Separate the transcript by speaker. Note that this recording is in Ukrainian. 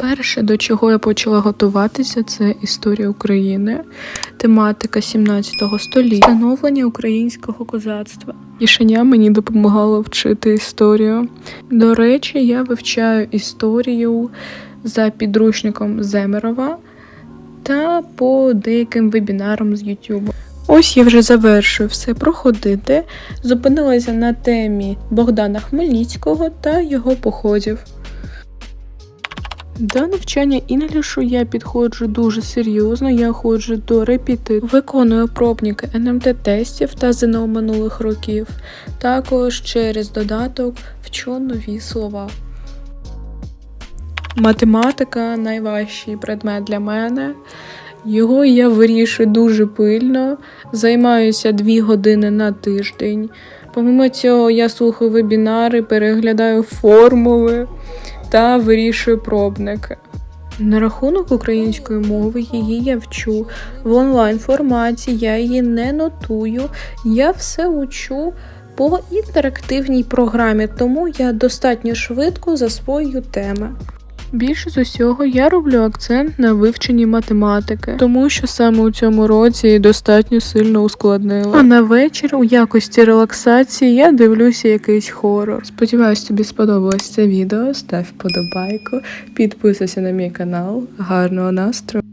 Speaker 1: Перше, до чого я почала готуватися, це історія України, тематика 17 століття, становлення українського козацтва. Ішеня мені допомагало вчити історію. До речі, я вивчаю історію за підручником Земерова та по деяким вебінарам з YouTube. Ось я вже завершую все проходити. Зупинилася на темі Богдана Хмельницького та його походів. До навчання інглішу я підходжу дуже серйозно. Я ходжу до репіти, виконую пробники НМТ-тестів та ЗНО минулих років. Також через додаток вчу нові слова. Математика найважчий предмет для мене. Його я вирішую дуже пильно, займаюся дві години на тиждень. Помимо цього, я слухаю вебінари, переглядаю формули та вирішую пробники. На рахунок української мови її я вчу в онлайн форматі, я її не нотую, я все учу по інтерактивній програмі, тому я достатньо швидко засвоюю теми. Більше з усього я роблю акцент на вивченні математики, тому що саме у цьому році достатньо сильно ускладнила. А на вечір у якості релаксації я дивлюся якийсь хорор. Сподіваюсь, тобі сподобалось це відео. Став вподобайку, підписуйся на мій канал. Гарного настрою!